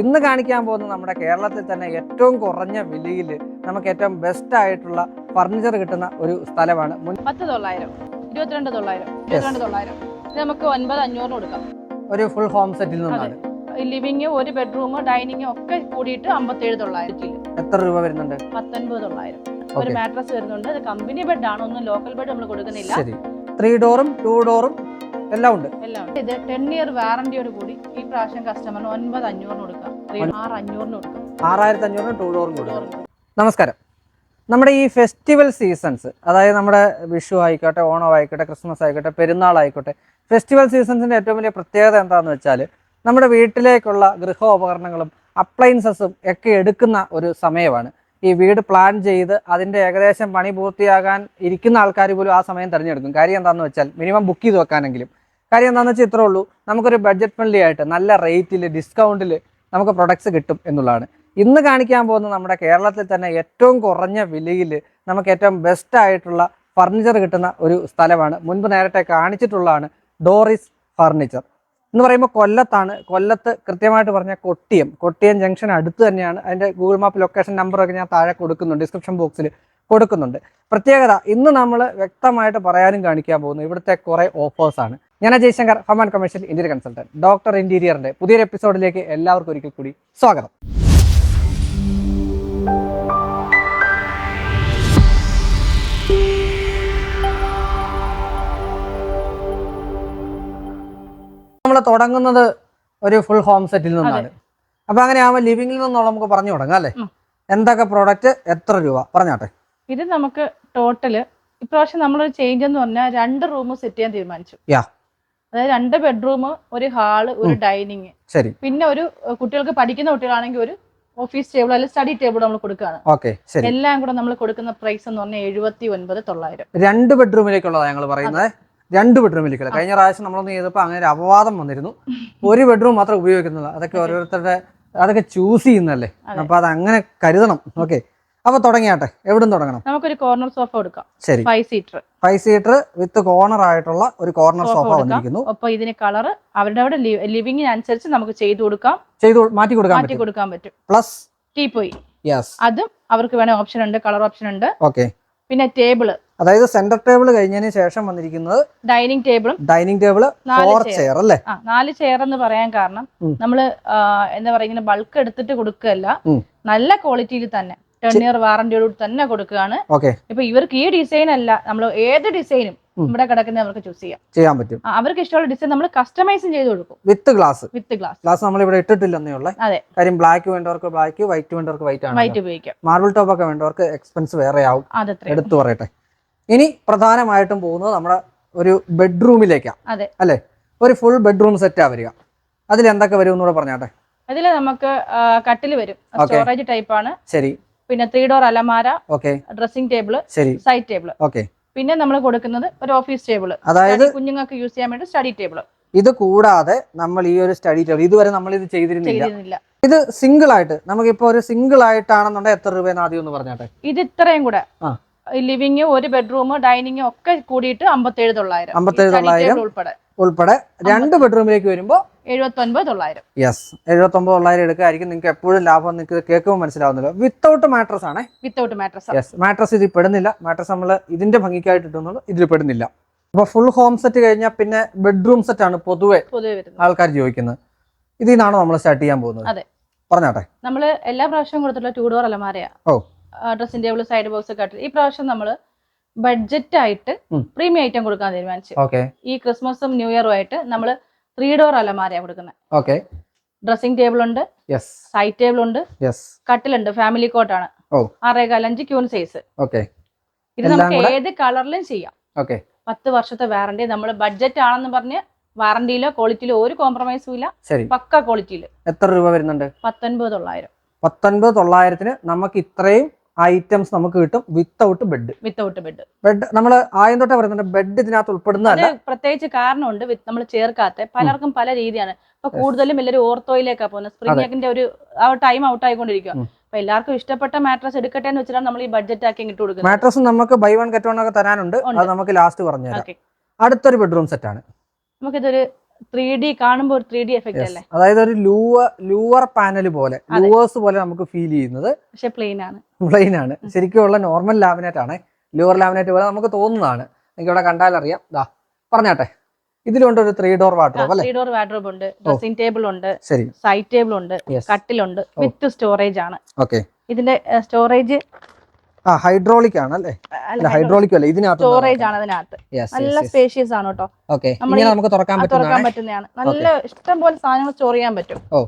ഇന്ന് കാണിക്കാൻ പോകുന്ന നമ്മുടെ കേരളത്തിൽ തന്നെ ഏറ്റവും കുറഞ്ഞ വിലയിൽ നമുക്ക് ഏറ്റവും ബെസ്റ്റ് ആയിട്ടുള്ള ഫർണിച്ചർ കിട്ടുന്ന ഒരു സ്ഥലമാണ്. പത്ത് തൊള്ളായിരം ഇരുപത്തിരണ്ട് തൊള്ളായിരം ഇരുപത്തിരണ്ട് തൊള്ളായിരം. ഇത് നമുക്ക് ഒൻപത് അഞ്ഞൂറിന് കൊടുക്കാം. ഒരു ഫുൾ ഹോം സെറ്റിൽ നിന്നാണ്. ലിവിങ് ഒരു ബെഡ്റൂം ഡൈനിങ് ഒക്കെ കൂടിയിട്ട് അമ്പത്തേഴ് തൊള്ളായിരത്തിൽ. എത്ര രൂപ വരുന്നുണ്ട്? പത്തൊൻപത് തൊള്ളായിരം. ഒരു. മാട്രസ് വരുന്നുണ്ട്. അത് കമ്പനി ബെഡ് ആണ്? ഒന്നും ലോക്കൽ ബെഡ് നമ്മൾ കൊടുക്കുന്നില്ല. ത്രീ ഡോറും ടു ഡോറും എല്ലാം ഉണ്ട്. ഇത് ടെൻ ഇയർ വാറന്റിയോട് കൂടി ഈ പ്രാവശ്യം കസ്റ്റമറിന് ഒൻപത് അഞ്ഞൂറിന് കൊടുക്കാം. ആറ് അഞ്ഞൂറിന് കൊടുക്കാം. ആറായിരത്തി അഞ്ഞൂറിന് ടു ഡോറിന് കൊടുക്കാം. നമസ്കാരം. നമ്മുടെ ഈ ഫെസ്റ്റിവൽ സീസൺസ് അതായത് നമ്മുടെ വിഷു ആയിക്കോട്ടെ ഓണം ആയിക്കോട്ടെ ക്രിസ്മസ് ആയിക്കോട്ടെ പെരുന്നാൾ ആയിക്കോട്ടെ ഫെസ്റ്റിവൽ സീസൺസിന്റെ ഏറ്റവും വലിയ പ്രത്യേകത എന്താണെന്ന് വെച്ചാൽ നമ്മുടെ വീട്ടിലേക്കുള്ള ഗൃഹോപകരണങ്ങളും അപ്ലയൻസസും ഒക്കെ എടുക്കുന്ന ഒരു സമയമാണ്. ഈ വീട് പ്ലാൻ ചെയ്ത് അതിന്റെ ഏകദേശം പണി പൂർത്തിയാകാൻ ഇരിക്കുന്ന ആൾക്കാർ പോലും ആ സമയം തിരഞ്ഞെടുക്കും. കാര്യം എന്താണെന്ന് വെച്ചാൽ മിനിമം ബുക്ക് ചെയ്ത് വെക്കാനെങ്കിലും. കാര്യം എന്താണെന്ന് വെച്ചാൽ ഇത്രേ ഉള്ളൂ. നമുക്കൊരു ബഡ്ജറ്റ് ഫ്രണ്ട്ലി ആയിട്ട് നല്ല റേറ്റിൽ ഡിസ്കൗണ്ടിൽ നമുക്ക് പ്രൊഡക്ട്സ് കിട്ടും എന്നുള്ളതാണ്. ഇന്ന് കാണിക്കാൻ പോകുന്ന നമ്മുടെ കേരളത്തിൽ തന്നെ ഏറ്റവും കുറഞ്ഞ വിലയിൽ നമുക്ക് ഏറ്റവും ബെസ്റ്റ് ആയിട്ടുള്ള ഫർണിച്ചർ കിട്ടുന്ന ഒരു സ്ഥലമാണ്. മുൻപ് നേരത്തെ കാണിച്ചിട്ടുള്ളതാണ് ഡോറിസ് ഫർണിച്ചർ എന്ന് പറയുമ്പോൾ കൊല്ലത്താണ്. കൊല്ലത്ത് കൃത്യമായിട്ട് പറഞ്ഞാൽ കൊട്ടിയം. കൊട്ടിയം ജംഗ്ഷൻ അടുത്ത് തന്നെയാണ്. അതിന്റെ ഗൂഗിൾ മാപ്പ് ലൊക്കേഷൻ നമ്പറൊക്കെ ഞാൻ താഴെ കൊടുക്കുന്നുണ്ട്. ഡിസ്ക്രിപ്ഷൻ ബോക്സിൽ കൊടുക്കുന്നുണ്ട്. പ്രത്യേകത ഇന്ന് നമ്മൾ വ്യക്തമായിട്ട് പറയാനും കാണിക്കാൻ പോകുന്നു. ഇവിടുത്തെ കുറേ ഓഫേഴ്സാണ് ഞാൻ Jayashankar Haman commercial interior consultant doctor ഇന്റീരിയറിന്റെ പുതിയൊരു എപ്പിസോഡിലേക്ക് എല്ലാവർക്കും ഒരിക്കൽ കൂടി സ്വാഗതം. നമ്മൾ തുടങ്ങുന്നത് ഒരു ഫുൾ ഹോം സെറ്റിൽ നിന്നാണ്. അപ്പൊ അങ്ങനെ ആവുമ്പോൾ ലിവിംഗിൽ നിന്നുള്ള നമുക്ക് പറഞ്ഞു തുടങ്ങാം അല്ലേ? എന്തൊക്കെ പ്രോഡക്റ്റ് എത്ര രൂപ? പറഞ്ഞാട്ടെ. ഇത് നമുക്ക് ടോട്ടൽ ഇപ്രാവശ്യം നമ്മളൊരു ചേഞ്ച് എന്ന് പറഞ്ഞാൽ രണ്ട് റൂം സെറ്റ് ചെയ്യാൻ തീരുമാനിച്ചു. അതായത് രണ്ട് ബെഡ്റൂം ഒരു ഹാൾ ഒരു ഡൈനിങ് ശരി. പിന്നെ ഒരു കുട്ടികൾക്ക് പഠിക്കുന്ന കുട്ടികളാണെങ്കിൽ ഒരു ഓഫീസ് ടേബിൾ അല്ലെങ്കിൽ സ്റ്റഡി ടേബിൾ നമ്മൾ കൊടുക്കുകയാണ്. എല്ലാം കൂടെ നമ്മൾ കൊടുക്കുന്ന പ്രൈസ് എന്ന് പറഞ്ഞാൽ എഴുപത്തി ഒൻപത് തൊള്ളായിരം. രണ്ട് ബെഡ്റൂമിലേക്കുള്ളതാണ് ഞങ്ങൾ പറയുന്നത്. രണ്ട് ബെഡ്റൂമിലേക്കുള്ള കഴിഞ്ഞ പ്രാവശ്യം നമ്മളൊന്ന് ചെയ്തപ്പോൾ അങ്ങനെ ഒരു അപവാദം വന്നിരുന്നു. ഒരു ബെഡ്റൂം മാത്രം ഉപയോഗിക്കുന്നത് അതൊക്കെ ഓരോരുത്തരുടെ അതൊക്കെ ചൂസ് ചെയ്യുന്നല്ലേ. അപ്പൊ അത് അങ്ങനെ കരുതണം. ഓക്കെ അപ്പൊ തുടങ്ങിയാട്ടെ. എവിടെ തുടങ്ങണം? നമുക്കൊരു കോർണർ സോഫ എടുക്കാം ശരി. Five seater five seater with corner ആയിട്ടുള്ള ഒരു കോർണർ സോഫ വന്നിരിക്കുന്നു. അപ്പൊ ഇതിന് കളർ അവരുടെ അവിടെ ലിവിങ്ങിനനുസരിച്ച് നമുക്ക് ചെയ്തു കൊടുക്കാം. ചെയ്തു മാറ്റി കൊടുക്കാൻ മാറ്റി പറ്റും. കൊടുക്കാൻ പറ്റും. പ്ലസ് ടീ പോയി യെസ് അതും അവർക്ക് വേണേ ഓപ്ഷൻ ഉണ്ട് കളർ ഓപ്ഷൻ ഉണ്ട്. ഓക്കെ പിന്നെ ടേബിൾ അതായത് സെന്റർ ടേബിൾ കഴിഞ്ഞതിന് ശേഷം വന്നിരിക്കുന്നത് ഡൈനിങ് ടേബിളും ഡൈനിങ് ടേബിൾ ഫോർ ചെയർ അല്ലേ? നാല് ചെയർ എന്ന് പറയാൻ കാരണം നമ്മൾ എന്താ പറയുക ഇങ്ങനെ ബൾക്ക് എടുത്തിട്ട് കൊടുക്കുകയല്ല. നല്ല ക്വാളിറ്റിയിൽ തന്നെ. ടെൺ ഇയർ വാറന്റിയോട് തന്നെ കൊടുക്കുകയാണ്. ഇപ്പൊ ഇവർക്ക് ഈ ഡിസൈൻ അല്ല. നമ്മൾ ഏത് ഡിസൈനും. ഇവിടെ കിടക്കുന്ന അവർക്ക് ചൂസ് ചെയ്യാം. ചെയ്യാൻ പറ്റും. അവർക്ക് ഇഷ്ടമുള്ള ഡിസൈൻ നമ്മൾ കസ്റ്റമൈസും ചെയ്ത് കൊടുക്കും. With glass with glass glass നമ്മൾ ഇവിടെ ഇട്ടിട്ടില്ലെന്നേ ഉള്ളേ. അതെ. കാര്യം ബ്ലാക്ക് വേണ്ടവർക്ക് ബ്ലാക്ക് വൈറ്റ് വേണ്ടവർക്ക് വൈറ്റ് ആണ് വൈറ്റ് ഉപയോഗിക്കാം. മാർബിൾ ടോപ്പ് ഒക്കെ വേണ്ടവർക്ക് എക്സ്പെൻസ് വേറെ ആവും എടുത്തു പറയട്ടെ. ഇനി പ്രധാനമായിട്ടും പോകുന്നത് നമ്മുടെ ഒരു ബെഡ്റൂമിലേക്കാണ്. അല്ലേ? ഒരു ഫുൾ ബെഡ്റൂം സെറ്റാ വരിക. അതിൽ എന്തൊക്കെ വരും എന്നൂടെ പറഞ്ഞാട്ടെ? അതിൽ നമുക്ക് കട്ടിൽ വരും. സ്റ്റോറേജ് ടൈപ്പ് ആണ്. ശരി. പിന്നെ ത്രീ ഡോർ അലമാര ഓക്കെ. ഡ്രസ്സിംഗ് ടേബിൾ ശരി. Side table okay. പിന്നെ നമ്മൾ കൊടുക്കുന്നത് ഒരു ഓഫീസ് ടേബിൾ അതായത് കുഞ്ഞുങ്ങൾക്ക് യൂസ് ചെയ്യാൻ വേണ്ടി സ്റ്റഡി ടേബിൾ ഇത് കൂടാതെ നമ്മൾ ഈ ഒരു സ്റ്റഡി ടേബിൾ ഇതുവരെ നമ്മൾ ഇത് ചെയ്തിരുന്നില്ല. ഇത് സിംഗിൾ ആയിട്ട് നമുക്ക് നമുക്കിപ്പോ ഒരു സിംഗിൾ ആയിട്ടാണെന്നുണ്ടെങ്കിൽ എത്ര രൂപയെന്ന് ആദ്യം ഒന്ന് പറഞ്ഞാട്ടെ? ഇത് ഇത്രയും കൂടെ. ആ. ലിവിങ് ഒരു ബെഡ്റൂം ഡൈനിങ് ഒക്കെ കൂടിയിട്ട് അമ്പത്തേഴ് തൊള്ളായിരം. അമ്പത്തേഴ് തൊള്ളായിരം ഉൾപ്പെടെ. ഉൾപ്പെടെ രണ്ട് ബെഡ്റൂമിലേക്ക് വരുമ്പോൾ എഴുപത്തി ഒൻപത് തൊള്ളായിരം. യെസ് എഴുപത്തൊമ്പത് തൊള്ളായിരം എടുക്കായിരിക്കും നിങ്ങൾക്ക് എപ്പോഴും ലാഭം നിങ്ങൾക്ക് കേൾക്കുമ്പോൾ മനസ്സിലാവുന്നില്ല. വിത്തൗട്ട് മാട്രസ് ആണേ. വിത്തൗട്ട് മാട്രസ് യെസ് മാട്രസ് ഇതിൽ പെടുന്നില്ല. മാട്രസ് നമ്മൾ ഇതിന്റെ ഭംഗിക്കായിട്ട് ഇട്ടുന്നുള്ളൂ ഇതിൽ പെടുന്നില്ല. അപ്പൊ ഫുൾ ഹോം സെറ്റ് കഴിഞ്ഞാൽ പിന്നെ ബെഡ്റൂം സെറ്റ് ആണ് പൊതുവെ ആൾക്കാർ ചോദിക്കുന്നത് ഇതിൽ നിന്നാണോ നമ്മൾ സ്റ്റാർട്ട് ചെയ്യാൻ പോകുന്നത്. അതെ. പറഞ്ഞാട്ടെ? നമ്മൾ എല്ലാ പ്രാവശ്യവും കൊടുത്തിട്ടുള്ള ടൂ ഡോർ അലമാരയാ. ഓ. ഡ്രസ്സിംഗ് ടേബിൾ സൈഡ് ബോക്സ് ഒക്കെ ആയിട്ട് ഈ പ്രാവശ്യം നമ്മൾ ബഡ്ജറ്റ് ആയിട്ട്. പ്രീമിയം ഐറ്റം കൊടുക്കാൻ തീരുമാനിച്ചു. ഈ ക്രിസ്മസും ന്യൂ ഇയറും ആയിട്ട് നമ്മൾ ത്രീ ഡോർ അലമാരയാണ് കൊടുക്കുന്നത് ഓക്കെ ഡ്രസ്സിംഗ് ടേബിൾ ഉണ്ട്. സൈഡ് ടേബിൾ ഉണ്ട്. കട്ടിലുണ്ട് ഫാമിലി കോട്ടാണ്. ആറേകാൽ അഞ്ച് ക്യൂൺ സൈസ് ഓക്കെ ഇത് നമുക്ക് ഏത് കളറിലും ചെയ്യാം. ഓക്കെ പത്ത് വർഷത്തെ വാറണ്ടി നമ്മൾ ബഡ്ജറ്റ് ആണെന്ന് പറഞ്ഞ് വാറണ്ടിയിലോ ക്വാളിറ്റിയിലോ ഒരു കോംപ്രമൈസും ഇല്ല. പക്ക ക്വാളിറ്റിയിൽ എത്ര രൂപ വരുന്നുണ്ട്? പത്തൊൻപത് തൊള്ളായിരം. പത്തൊൻപത് തൊള്ളായിരത്തിന് നമുക്ക് ഇത്രയും ഐറ്റംസ് നമുക്ക് കിട്ടും without bed without bed bed നമ്മൾ ആദ്യം തൊട്ടേ പറയുന്നുണ്ട് ബെഡ് ഇതിനകത്ത് ഉൾപ്പെടുന്ന ഉൾപ്പെടുന്നതല്ല പ്രത്യേകിച്ച് കാരണമുണ്ട് നമ്മൾ ചേർക്കാത്ത പലർക്കും പല രീതിയാണ്. ഇപ്പൊ കൂടുതലും എല്ലാവരും ഓർത്തോയിലേക്കാ പോകുന്നത്. സ്പ്രിംഗിന്റെ ഒരു ആ ടൈം ഔട്ട് ആയിക്കൊണ്ടിരിക്കുക. അപ്പൊ എല്ലാവർക്കും ഇഷ്ടപ്പെട്ട മാട്രസ് എടുക്കട്ടെ എന്ന് വെച്ചാൽ നമ്മൾ ഈ ബഡ്ജറ്റ് ആക്കി ഇട്ട് കൊടുക്കും മാട്രസ് നമുക്ക് ബൈ വൺ ഗെറ്റ് വൺ ഒക്കെ തരാനുണ്ട്. അത് നമുക്ക് ലാസ്റ്റ് ഓക്കെ അടുത്തൊരു ബെഡ്റൂം സെറ്റ് ആണ്. നമുക്കിതൊരു ത്രീ ഡി കാണുമ്പോൾ ഒരു ത്രീ ഡി എഫക്ട് അല്ലേ? അതായത് ഒരു ലൂവർ ലൂവർ പാനൽ പോലെ. ലൂവേഴ്സ് പോലെ നമുക്ക് ഫീൽ ചെയ്യുന്നത്. പക്ഷെ പ്ലെയിൻ ആണ്. പ്ലെയിൻ ആണ്. ശരിക്കും ഉള്ള നോർമൽ ലാമിനേറ്റ് ആണ്. ലോവർ ലാമിനേറ്റ് പോലെ നമുക്ക് തോന്നുന്നതാണ്. എനിക്ക് ഇവിടെ കണ്ടാൽ അറിയാം ദാ പറഞ്ഞാട്ടെ. ഇതിലുണ്ട് ഒരു ത്രീ ഡോർ വാട്ടർ അല്ലേ? ത്രീ ഡോർ വാഡ്രോബ് ഉണ്ട്. ഡ്രസ്സിംഗ് ടേബിൾ ഉണ്ട്. ശരി. സൈഡ് ടേബിൾ ഉണ്ട്. കട്ടിൽ കട്ടിലുണ്ട് വിത്ത് സ്റ്റോറേജ് ആണ്. ഓക്കെ ഇതിന്റെ സ്റ്റോറേജ് ആ ഹൈഡ്രോളിക് ആണ് അല്ലേ? ഹൈഡ്രോളിക് അല്ല ഇതിനകത്ത് സ്റ്റോറേജ് ആണ് അതിനകത്ത്. നല്ല സ്പേഷ്യസ് ആണ് കേട്ടോ. ഓക്കെ ഇങ്ങനെ നമുക്ക് തുറക്കാൻ തുറക്കാൻ പറ്റുന്നതാണ്. നല്ല ഇഷ്ടം പോലെ സാധനങ്ങൾ സ്റ്റോർ ചെയ്യാൻ പറ്റും. ഓ.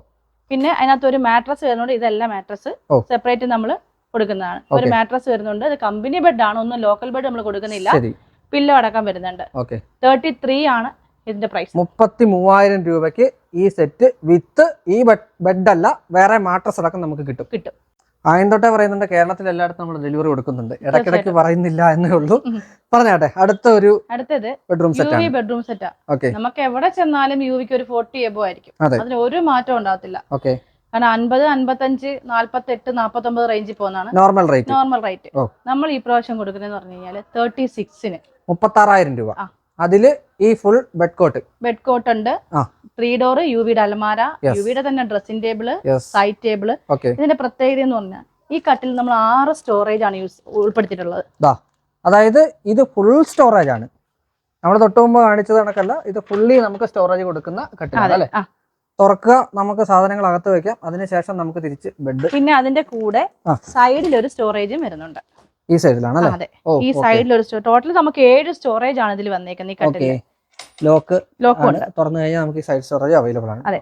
പിന്നെ അതിനകത്ത് ഒരു മാട്രസ് വരുന്നുണ്ട്. ഇതെല്ലാം മാട്രസ് സെപ്പറേറ്റ് നമ്മൾ കൊടുക്കുന്നതാണ്. ഒരു. മാട്രസ് വരുന്നുണ്ട്. അത് കമ്പനി ബെഡ് ആണ്. ഒന്നും ലോക്കൽ ബെഡ് നമ്മൾ കൊടുക്കുന്നില്ല. പില്ലോ അടക്കം വരുന്നുണ്ട്. തേർട്ടി ത്രീ ആണ് ഇതിന്റെ പ്രൈസ് മുപ്പത്തി മൂവായിരം രൂപയ്ക്ക് ഈ സെറ്റ് വിത്ത് ഈ ബെഡ് അല്ല വേറെ മാട്രസ് അടക്കം നമുക്ക് കിട്ടും. കിട്ടും. ആയന്തോട്ടെ തൊട്ടേ പറയുന്നുണ്ട് കേരളത്തിൽ എല്ലായിടത്തും നമ്മൾ ഡെലിവറി കൊടുക്കുന്നുണ്ട്. ഇടയ്ക്കിടയ്ക്ക്. പറയുന്നില്ല എന്നേ ഉള്ളൂ. പറഞ്ഞാട്ടെ അടുത്ത ഒരു അടുത്തത് ബെഡ്റൂം സെറ്റ് ബെഡ്റൂം സെറ്റാ നമുക്ക് എവിടെ ചെന്നാലും യു വിക്ക് ഒരു ഫോർട്ടി എബോ ആയിരിക്കും. അതിന് ഒരു മാറ്റം ഉണ്ടാകത്തില്ല. ഓക്കെ കാരണം അൻപത് അൻപത്തഞ്ച് നാല്പത്തി എട്ട് നാപ്പത്തൊമ്പത് റേഞ്ചിൽ പോകുന്നതാണ്. നോർമൽ റേറ്റ് നോർമൽ റേറ്റ് നമ്മൾ ഈ പ്രാവശ്യം കൊടുക്കുന്നത് പറഞ്ഞു കഴിഞ്ഞാൽ തേർട്ടി സിക്സിന് മുപ്പത്താറായിരം രൂപ. അതിൽ ഈ full bed cot bed cot ഉണ്ട്. ത്രീ ഡോർ യു വിയുടെ അലമാര. യു വിയുടെ തന്നെ dressing table side table okay ഇതിന്റെ പ്രത്യേകത എന്ന് പറഞ്ഞാൽ ഈ കട്ടിൽ നമ്മൾ ആറ് സ്റ്റോറേജ് ആണ് യൂസ് ഉൾപ്പെടുത്തിയിട്ടുള്ളത്. അതായത് ഇത് ഫുൾ സ്റ്റോറേജ് ആണ്. നമ്മൾ തൊട്ട് മുമ്പ് കാണിച്ചത് കണക്കല്ല ഇത് ഫുള്ളി നമുക്ക് സ്റ്റോറേജ് കൊടുക്കുന്ന കട്ടിലാണ് അല്ലെ. തുറക്കുക നമുക്ക് സാധനങ്ങൾ അകത്ത് വെക്കാം. അതിനുശേഷം നമുക്ക് തിരിച്ച് ബെഡ് പിന്നെ അതിന്റെ കൂടെ സൈഡിൽ ഒരു സ്റ്റോറേജും വരുന്നുണ്ട്. ഈ സൈഡിലാണ് അതെ. ഈ സൈഡിൽ ഒരു ടോട്ടൽ നമുക്ക് ഏഴ് സ്റ്റോറേജ് ആണ് ഇതിൽ വന്നേക്കുന്നത് ഈ ലോക്ക് ലോക്ക് ഉണ്ട്. തുറന്നു കഴിഞ്ഞാൽ നമുക്ക് ഈ സൈഡ് സ്റ്റോറേജ് അവൈലബിൾ ആണ്. അതെ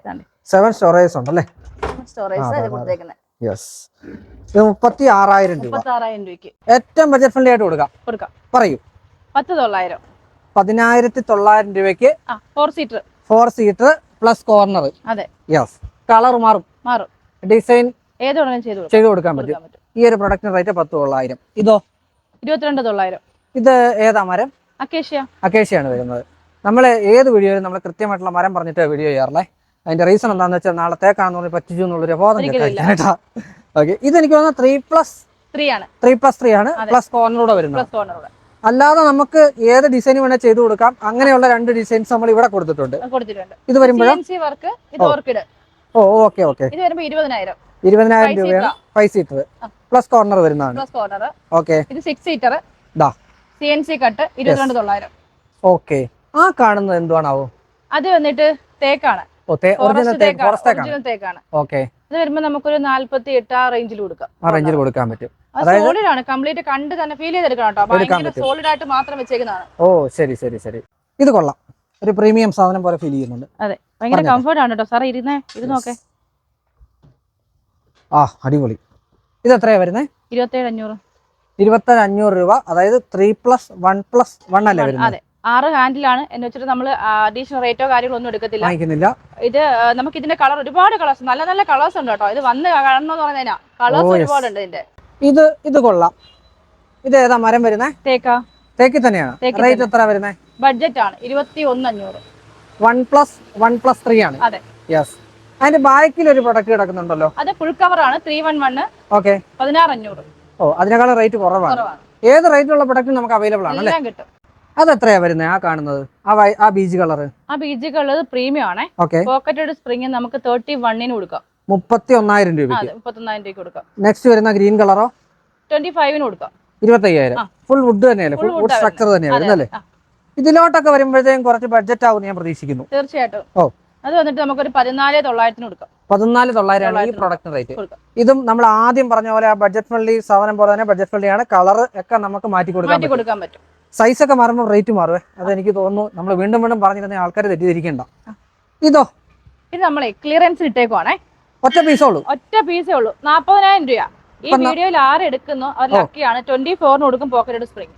സെവൻ സ്റ്റോറേജ് സ്റ്റോറേജ് ഇത് അതെ. കൊടുത്തേക്കുന്നത് യെസ് ഇത് മുപ്പത്തി ആറായിരം രൂപ രൂപയ്ക്ക്. ഏറ്റവും ബജറ്റ് ഫ്രണ്ട്ലി ആയിട്ട് കൊടുക്കാം. കൊടുക്കാം. പറയൂ. പത്ത് തൊള്ളായിരം. പതിനായിരത്തി തൊള്ളായിരം രൂപയ്ക്ക് ആ four seater four seater plus corner. അതെ. യെസ് കളർ മാറും. മാറും. ഡിസൈൻ ഏത് ചെയ്തു ചെയ്ത് കൊടുക്കാൻ പറ്റും. ഈ ഒരു പ്രൊഡക്റ്റിന് റേറ്റ് പത്ത് തൊള്ളായിരം ഇതോ? ഇരുപത്തിരണ്ട് തൊള്ളായിരം. ഇത് ഏതാ മരം? അക്കേഷ്യ. അക്കേഷ്യയാണ് വരുന്നത്. നമ്മൾ ഏത് വീഡിയോയിലും നമ്മൾ കൃത്യമായിട്ടുള്ള മരം പറഞ്ഞിട്ട് വീഡിയോ ചെയ്യാറില്ലേ അതിന്റെ റീസൺ എന്താണെന്ന് വെച്ചാൽ നാളത്തേക്കാണെന്ന് പറഞ്ഞ് പറ്റിച്ചു എന്നുള്ളൊരു ബോധം കേട്ടോ ഓക്കെ ഇത് എനിക്ക് തോന്നുന്നു ത്രീ പ്ലസ് ത്രീ ആണ്. ത്രീ പ്ലസ് ത്രീ ആണ്. പ്ലസ് കോർണറൂടെ വരുന്നത്. അല്ലാതെ നമുക്ക് ഏത് ഡിസൈൻ വേണേൽ ചെയ്തു കൊടുക്കാം. അങ്ങനെയുള്ള രണ്ട് ഡിസൈൻസ് നമ്മൾ ഇവിടെ കൊടുത്തിട്ടുണ്ട്. ഇത് വരുമ്പോൾ ഓ. Okay okay. ഇരുപതിനായിരം. രൂപയാണ് ഫൈവ് സീറ്റർ പ്ലസ് കോർണർ വരുന്നതാണ്. ഓക്കെ. ഇത് സിക്സ് സീറ്റർ ദാ. സി എൻ സി കട്ട് ഇരുപത്തിരണ്ട് തൊള്ളായിരം. ഓക്കെ. ആ കാണുന്നത് എന്തുവാണാവോ? അത് വന്നിട്ട് തേക്കാണ്. തേക്കാണ്. ഓക്കെ. ഇത് വരുമ്പോ നമുക്കൊരു നാല്പത്തി എട്ട് ആ റേഞ്ചിൽ കൊടുക്കാം. ആ റേഞ്ചിൽ കൊടുക്കാൻ പറ്റും. സോളിഡ് ആണ്. കംപ്ലീറ്റ് കണ്ട് തന്നെ ഫീൽ ചെയ്തെടുക്കണം കേട്ടോ. ഭയങ്കര സോളിഡ് ആയിട്ട് മാത്രം വെച്ചേക്കുന്നതാണ്. ഓ ശരി ശരി ശരി. ഇത് കൊള്ളാം. ഒരു പ്രീമിയം സാധനം പോലെ ഫീൽ ചെയ്യുന്നുണ്ട്. അതെ. ഭയങ്കര. കംഫർട്ട് ആണ് കേട്ടോ. സാറേ ഇരുന്നേ ഇരുന്നോക്കെ ആ അടിപൊളി. ഇത് എത്രയാ വരുന്നത് ഇരുപത്തേഴ് അഞ്ഞൂറ്. ഇരുപത്തി അഞ്ഞൂറ് രൂപ. അതായത് three plus one plus one അല്ലേ വരുന്നത്? ആറ് ഹാൻഡിലാണ് എന്ന് വെച്ചിട്ട് നമ്മൾ അഡീഷണൽ റേറ്റോ കാര്യങ്ങളോ ഒന്നും എടുക്കത്തില്ല. ഇത് നമുക്ക് ഇതിന്റെ കളർ ഒരുപാട് കളേഴ്സ് നല്ല നല്ല കളേഴ്സ് ഉണ്ട് കേട്ടോ. ഇത് വന്ന് കാണണമെന്ന് പറഞ്ഞാൽ കളേഴ്സ് ഒരുപാട് ഉണ്ട് ഒരുപാടുണ്ട് ഇതിന്റെ. ഇത് ഇത് കൊള്ളാം. ഇത് ഏതാ മരം വരുന്നേ? തേക്ക. തേക്കി തന്നെയാണ്? റേറ്റ് എത്ര വരുന്നത് ബഡ്ജറ്റ് ആണ് ഇരുപത്തി ഒന്ന് അഞ്ഞൂറ് one plus one plus three ആണ്. അതെ. യെസ് അതിന്റെ ബാക്കിൽ ഒരു പ്രൊഡക്റ്റ് കിടക്കുന്നുണ്ടല്ലോ. അത് ഫുൾ കവർ ആണ്. ത്രീ വൺ വണ് ഓക്കെ പതിനാറ് അഞ്ഞൂറ് ഓ അതിനേക്കാൾ റേറ്റ് കുറവാണ്. ഏത് റേറ്റിലുള്ള പ്രൊഡക്റ്റ് നമുക്ക് അവൈലബിൾ ആണ് അല്ലേ? അത് എത്രയാ വരുന്നത് ആ കാണുന്നത്? ആ ബീജ് കളർ ആ ബീജുകൾ പ്രീമിയം ആണേ. ഓക്കെ പോക്കറ്റഡ് സ്പ്രിംഗ് നമുക്ക് തേർട്ടി വണ്ണിന് കൊടുക്കാം. മുപ്പത്തി ഒന്നായിരം രൂപയ്ക്ക്. മുപ്പത്തൊന്നായിരം രൂപയ്ക്ക് കൊടുക്കാം. നെക്സ്റ്റ് വരുന്ന ഗ്രീൻ കളറോ? ട്വന്റി ഫൈവിന് കൊടുക്കാം. ഇരുപത്തയ്യായിരം. ഫുൾ വുഡ് തന്നെയല്ലേ? ഫുൾ വുഡ് സ്ട്രക്ചർ തന്നെയാണ് വരുന്നല്ലേ ഇതിലോട്ടൊക്കെ വരുമ്പോഴത്തേക്കും കുറച്ച് ബഡ്ജറ്റ് ആവും ഞാൻ പ്രതീക്ഷിക്കുന്നു. തീർച്ചയായിട്ടും. ഓ. അത് വന്നിട്ട് നമുക്കൊരു പതിനാല് തൊള്ളായിരത്തിന് കൊടുക്കാം. പതിനാല് തൊള്ളായിരമാണ് ഈ പ്രൊഡക്റ്റ് റേറ്റ് ഇതും നമ്മൾ ആദ്യം പറഞ്ഞ പോലെ ആ ബഡ്ജറ്റ് ഫ്രണ്ട്ലി സാധനം പോലെ തന്നെ ബഡ്ജറ്റ് ഫ്രണ്ട്ലി ആണ്. കളർ ഒക്കെ നമുക്ക് മാറ്റി കൊടുക്കാൻ പറ്റും. കൊടുക്കാൻ പറ്റും. സൈസ് ഒക്കെ മാറുമ്പോൾ റേറ്റ് മാറുവേ. അത് എനിക്ക് തോന്നുന്നു നമ്മൾ വീണ്ടും വീണ്ടും പറഞ്ഞിരുന്ന ആൾക്കാർ തെറ്റിദ്ധരിക്കണ്ട. ഇതോ. ഇത് നമ്മളെ ക്ലിയറൻസ് ഇട്ടേക്കുവാണേ. ഒറ്റ പീസേ ഉള്ളൂ. ഒറ്റ പീസേ ഉള്ളൂ. നാപ്പതിനായിരം രൂപ. ഈ വീഡിയോയിൽ ആര് എടുക്കുന്നു? അവർ. ലക്കിയാണ് ട്വന്റി ഫോറിന് കൊടുക്കും പോക്കറ്റഡ് സ്പ്രിങ്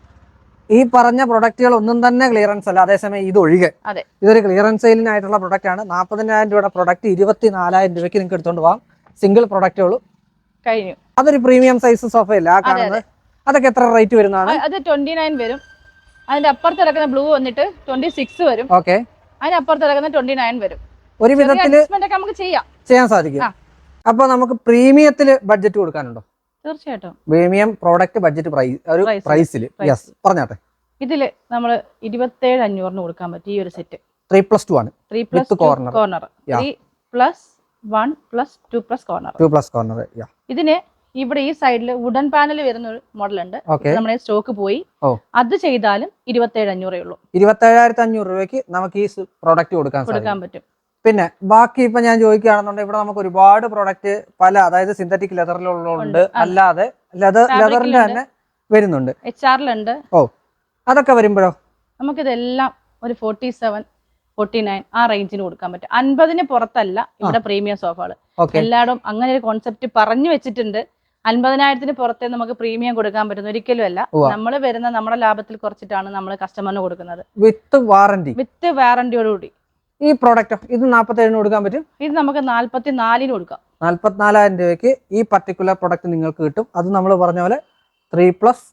ഈ പറഞ്ഞ പ്രൊഡക്റ്റുകൾ ഒന്നും തന്നെ ക്ലിയറൻസ് അല്ല. അതേസമയം ഇത് ഒഴികെ. ഇതൊരു ക്ലിയറൻസ് സെയിലിനായിട്ടുള്ള പ്രൊഡക്റ്റ് ആണ് നാൽപ്പതിനായിരം രൂപയുടെ പ്രൊഡക്റ്റ് ഇരുപത്തിനാലായിരം രൂപയ്ക്ക് നിങ്ങൾക്ക് എടുത്തോണ്ട് പോവാം. സിംഗിൾ പ്രൊഡക്റ്റേ ഉള്ളൂ. കഴിഞ്ഞു. അതൊരു പ്രീമിയം സൈസ് സോഫയല്ല ആ കാണുന്നത്. അതൊക്കെ എത്ര റേറ്റ് വരുന്നതാണ്? അത് ട്വന്റി നയൻ വരും. അതിന്റെ അപ്പുറത്ത് കിടക്കുന്ന ബ്ലൂ വന്നിട്ട് ട്വന്റി സിക്സ് വരും. ഓക്കെ അതിന്റെ അപ്പുറത്ത് കിടക്കുന്ന ട്വന്റി നയൻ വരും. ഒരു വിധത്തിൽ ചെയ്യാൻ സാധിക്കും. അപ്പൊ നമുക്ക് പ്രീമിയത്തിൽ ബഡ്ജറ്റ് കൊടുക്കാനുണ്ടോ? തീർച്ചയായിട്ടും. പ്രീമിയം പ്രോഡക്റ്റ് ബഡ്ജറ്റ് പ്രൈസ് ഒരു. പ്രൈസിൽ യെസ് പറഞ്ഞാട്ടെ. ഇതിൽ നമ്മൾ ഇരുപത്തേഴ് അഞ്ഞൂറിന് കൊടുക്കാൻ പറ്റും ഈ ഒരു സെറ്റ് ത്രീ പ്ലസ് ടു ആണ്. Three plus corner. Corner plus one plus two plus corner two plus corner ഇതിന് ഇവിടെ ഈ സൈഡിൽ വുഡൻ പാനൽ വരുന്ന ഒരു മോഡൽ ഉണ്ട്. നമ്മുടെ സ്റ്റോക്ക് പോയി. അത് ചെയ്താലും ഇരുപത്തേഴ് അഞ്ഞൂറേ ഉള്ളൂ. ഇരുപത്തേഴായിരത്തി അഞ്ഞൂറ് രൂപയ്ക്ക് നമുക്ക് ഈ പ്രോഡക്റ്റ് കൊടുക്കാൻ കൊടുക്കാൻ പറ്റും. പിന്നെ ബാക്കി ഇപ്പൊ ഞാൻ ചോദിക്കുകയാണെന്നുണ്ടെങ്കിൽ ഇവിടെ നമുക്ക് ഒരുപാട് പ്രോഡക്റ്റ് പല അതായത് സിന്തറ്റിക് ലെതറിലുള്ളതുണ്ട്. അല്ലാതെ ലെതർ ലെതറിന്റെ തന്നെ വരുന്നുണ്ട്. എച്ച് ആറിലുണ്ട് അതൊക്കെ വരുമ്പോഴോ? നമുക്കിതെല്ലാം ഒരു ഫോർട്ടി സെവൻ ഫോർട്ടി നയൻ ആ റേഞ്ചിന് കൊടുക്കാൻ പറ്റും. അൻപതിന് പുറത്തല്ല ഇവിടെ പ്രീമിയം സോഫകൾ എല്ലായിടും അങ്ങനെ ഒരു കോൺസെപ്റ്റ് പറഞ്ഞു വെച്ചിട്ടുണ്ട്. അൻപതിനായിരത്തിന് പുറത്തേ നമുക്ക് പ്രീമിയം കൊടുക്കാൻ പറ്റുന്ന ഒരിക്കലും അല്ല. ഉവ്വ. നമ്മൾ വരുന്ന നമ്മുടെ ലാഭത്തിൽ കുറച്ചിട്ടാണ് നമ്മൾ കസ്റ്റമറിന് കൊടുക്കുന്നത്. വിത്ത് വാറന്റി വിത്ത് വാറന്റിയോടുകൂടി ഈ പ്രോഡക്റ്റോ ഇത് നാൽപ്പത്തേഴിന് കൊടുക്കാൻ പറ്റും? ഇത് നമുക്ക് നാല്പത്തി നാലിന് കൊടുക്കാം. നാൽപ്പത്തിനാലായിരം രൂപയ്ക്ക് ഈ പർട്ടിക്കുലർ പ്രൊഡക്റ്റ് നിങ്ങൾക്ക് കിട്ടും. അത് നമ്മൾ പറഞ്ഞ പോലെ three plus